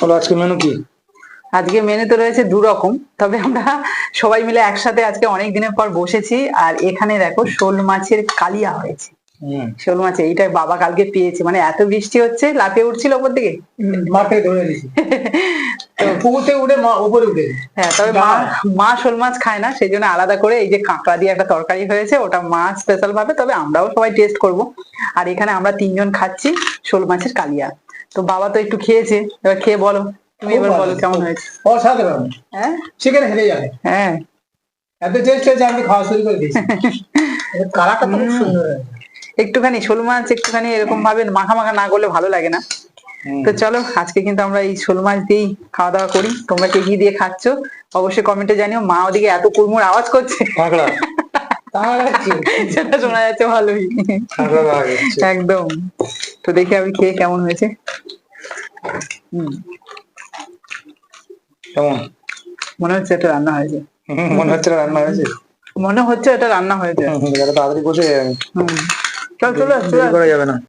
বলো আজকে মেনু কি? আজকে মেনুতে রয়েছে দু রকম তবে আমরা সবাই মিলে একসাথে আজকে অনেক দিনের পর বসেছি আর এখানে দেখো শোল মাছের কালিয়া হয়েছে। শোল মাছ এইটা বাবা কালকে পেয়েছে মানে এত বৃষ্টি হচ্ছে লাফিয়ে উঠছিল ওপর দিকে? মাঠ ধরে দিয়েছি। পুকুর উঠে মা উপরে উঠে হ্যাঁ তবে মা মা শোল মাছ খায় না সেই জন্য আলাদা করে এই যে কাঁকড়া দিয়ে একটা তরকারি হয়েছে ওটা মা স্পেশাল ভাবে তবে আমরাও সবাই টেস্ট করব। আর এখানে আমরা তিনজন খাচ্ছি শোল মাছের কালিয়া। তো বাবা তো একটু খেয়েছে। এবার খেয়ে বলো তুমি এবার বলো কেমন হয়েছে? অসাধারণ। হ্যাঁ? চিকেন হেরে যাবে। হ্যাঁ। এত টেস্ট হয়েছে আমি খাওয়া শুরু করে দিয়েছি। কালারটা তো খুব সুন্দর একটুখানি শোল মাছ একটুখানি এরকম ভাবে মাখা মাখা না করলে ভালো লাগে না। তো চলো আজকে কিন্তু আমরা এই শোল মাছ দিয়েই খাওয়া দাওয়া করি। তোমরা কে কি দিয়ে খাচ্ছ অবশ্যই কমেন্টে জানিও। মা ওদিকে এত কুড়মুড় আওয়াজ করছে। সেটা শোনা যাচ্ছে ভালোই। একদম। তো দেখি আমি খেয়ে কেমন হয়েছে। কেমন? মনে হচ্ছে এটা রান্না হয়েছে। মনে হচ্ছে রান্না হয়েছে? মনে হচ্ছে এটা রান্না হয়েছে। তাড়াতাড়ি বসে চলে চলো করা যাবে না।